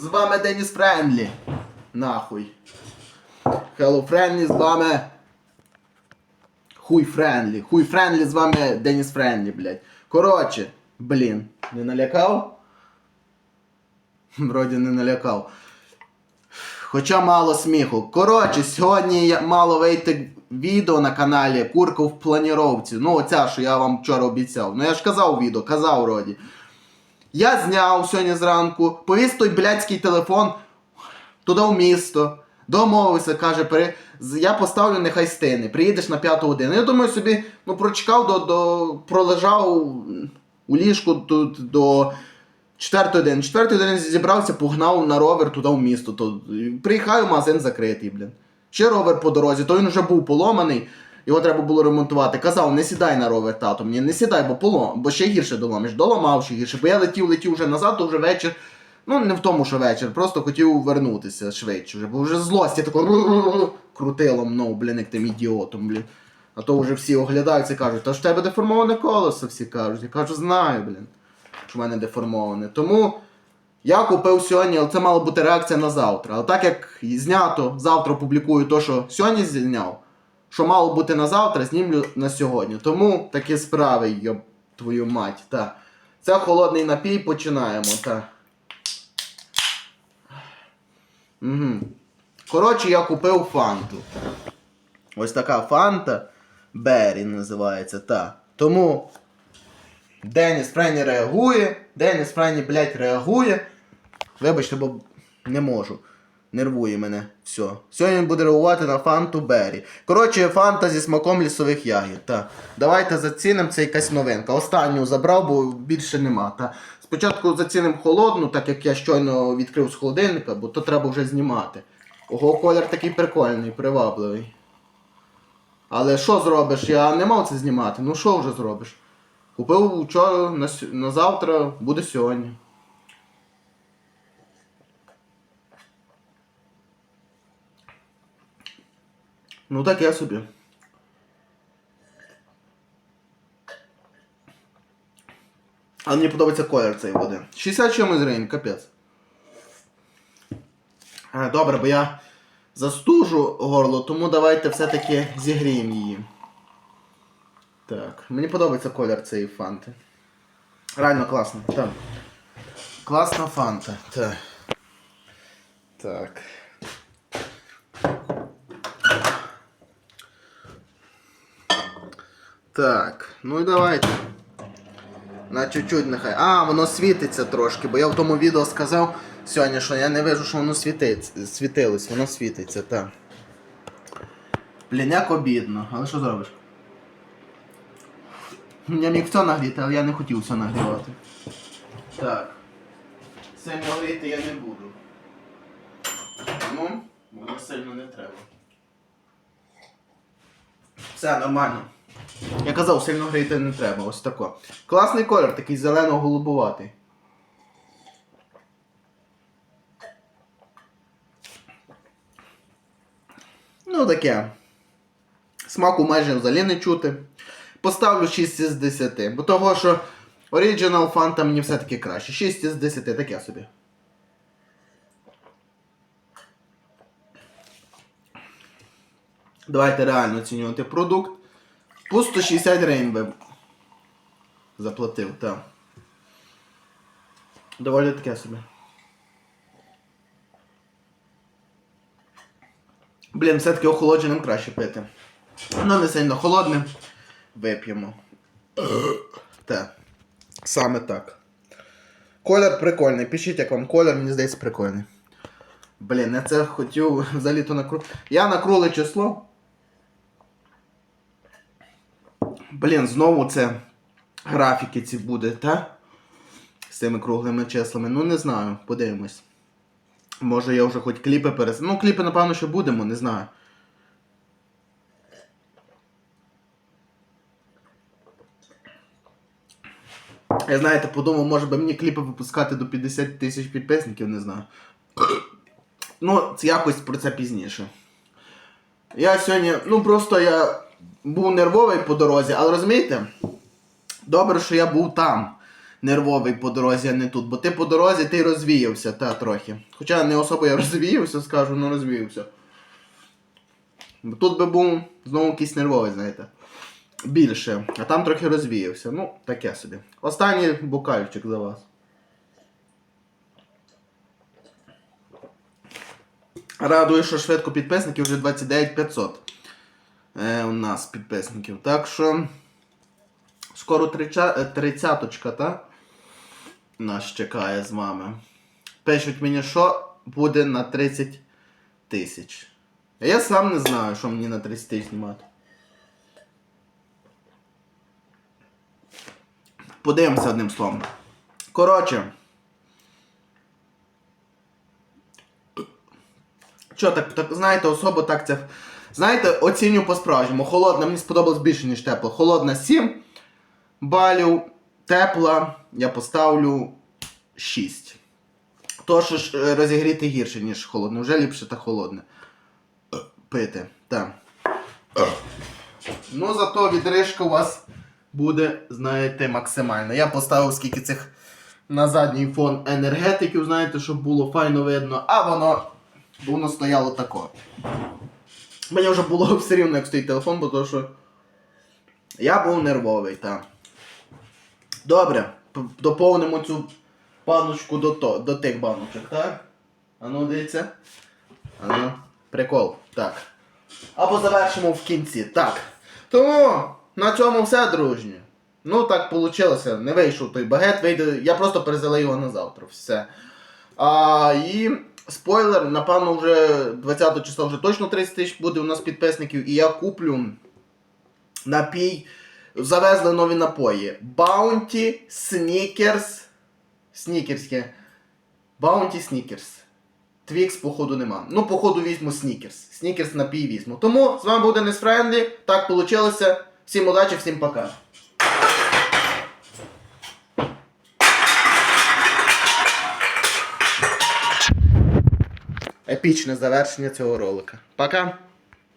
З вами Деніс Френдлі. Нахуй. Hello Френдлі, з вами. Хуй Френдлі. Хуй Френдлі, з вами Деніс Френдлі, блядь. Коротше, блін, не налякав? Вроді не налякав. Хоча мало сміху. Коротше, сьогодні я- мало вийти відео на каналі Курка в планіровці. Ну, оця, що я вам вчора обіцяв. Ну я ж казав відео, казав вроді. Я зняв сьогодні зранку, повіз той блядський телефон туди в місто. Домовився, каже, з- я поставлю нехай стине, приїдеш на п'яту годину. Я думаю собі, ну прочекав до, до пролежав у ліжку тут до четвертої години. Четвертої години зібрався, погнав на ровер туди в місто. То... Приїхаю, магазин закритий, блін. Ще ровер по дорозі, то він вже був поломаний, його треба було ремонтувати. Казав, не сідай на ровер, тато, мені не сідай, бо полом, бо ще гірше доломиш. Доламав ще гірше. Бо я летів, летів вже назад, то вже вечір. Ну, не в тому, що вечір, просто хотів вернутися швидше. Вже, бо вже злості тако крутило мною, блін, як тим ідіотом, блін. А то вже всі оглядаються і кажуть, та ж в тебе деформоване колесо, всі кажуть. Я кажу, знаю, блін, що в мене деформоване. Тому я купив сьогодні, але це мала бути реакція на завтра. Але так як знято, завтра публікую то, що сьогодні зняв, що мало бути на завтра, знімлю на сьогодні. Тому такі справи, йоб твою мать. Та. Це холодний напій, починаємо. Та. Угу. Коротше, я купив фанту. Ось така фанта. Беррі називається, та. Тому Деніс Френі реагує. Деніс Френі, блядь, реагує. Вибачте, бо не можу. Нервує мене. Все. Сьогодні він буде реагувати на фанту Беррі. Коротше, фанта зі смаком лісових ягід. Та. Давайте зацінимо, це якась новинка. Останню забрав, бо більше нема. Та. Спочатку зацінимо холодну, так як я щойно відкрив з холодильника, бо то треба вже знімати. Ого, колір такий прикольний, привабливий. Але що зробиш? Я не мав це знімати. Ну що вже зробиш? Купив вчора на, на завтра, буде сьогодні. Ну так я собі. Але мені подобається колір цієї води. 60 чимось гривень, капець. А, добре, бо я застужу горло, тому давайте все-таки зігріємо її. Так, мені подобається колір цієї фанти. Реально класно. Так. Класна фанта. Так. Так. Так, ну і давайте. На чуть-чуть нехай. А, воно світиться трошки, бо я в тому відео сказав сьогодні, що я не вижу, що воно світиться, світилось, воно світиться, так. Блін, як обідно, але що зробиш? Я міг все нагріти, але я не хотів все нагрівати. Так. Сильно гріти я не буду. Ну, воно сильно не треба. Все, нормально. Я казав, сильно гріти не треба, ось тако. Класний колір, такий зелено-голубуватий. Ну таке. Смаку майже взагалі не чути. Поставлю 6 із 10, бо того, що Original Fanta мені все-таки краще. 6 із 10, таке собі. Давайте реально оцінювати продукт. По 160 гривень заплатив, так. Доволі таке собі. Блін, все-таки охолодженим краще пити. Ну, не сильно холодним. Вип'ємо. Так. Саме так. Колір прикольний. Пишіть, як вам колір, мені здається, прикольний. Блін, я це хотів взагалі-то на кру... Я на кругле число. Блін, знову це графіки ці буде, та? З цими круглими числами. Ну не знаю, подивимось. Може я вже хоч кліпи перес... Ну, кліпи, напевно, що будемо, не знаю. Я знаєте, подумав, може би мені кліпи випускати до 50 тисяч підписників, не знаю. Ну, це якось про це пізніше. Я сьогодні, ну просто я був нервовий по дорозі, але розумієте, добре, що я був там. нервовий по дорозі, а не тут. Бо ти по дорозі ти розвіявся, та трохи. Хоча не особо я розвіявся, скажу, але розвіявся. Бо тут би був знову якийсь нервовий, знаєте. Більше. А там трохи розвіявся. Ну, таке собі. Останній букальчик за вас. Радую, що швидко підписників вже 29 500. У нас підписників. Так що. Скоро е, тридцяточка, та? Нас чекає з вами. Пишуть мені, що буде на 30 тисяч. Я сам не знаю, що мені на 30 тисяч знімати. Подивимося одним словом. Коротше. Що так, так, знаєте, особо так це. Знаєте, оціню по-справжньому. Холодна, мені сподобалось більше, ніж тепла. Холодна 7 балів, тепла я поставлю 6. То, що е, розігріти гірше, ніж холодне. Вже ліпше та холодне. Е, Пити. Так. Ну, зато відрижка у вас буде, знаєте, максимальна. Я поставив скільки цих на задній фон енергетиків, знаєте, щоб було файно видно, а воно, воно стояло тако. Мені вже було все рівно, як стоїть телефон, бо то що я був нервовий, так. Добре, доповнимо цю баночку до, то, до тих баночок, так? А ну дивіться. А ну, прикол. Так. Або завершимо в кінці. Так. Тому на цьому все, дружні. Ну так вийшло. Не вийшов той багет, вийде. Я просто перезалив його на завтра. Все. А, і спойлер, напевно, вже 20 числа вже точно 30 тисяч буде у нас підписників, і я куплю напій. Завезли нові напої. Bounty Snickers. Снікерське. Bounty Snickers. Твікс, походу, нема. Ну, походу, візьму Снікерс. Снікерс напій візьму. Тому з вами був Денис Так вийшло. Всім удачі, всім пока. Епічне завершення цього ролика. Пока.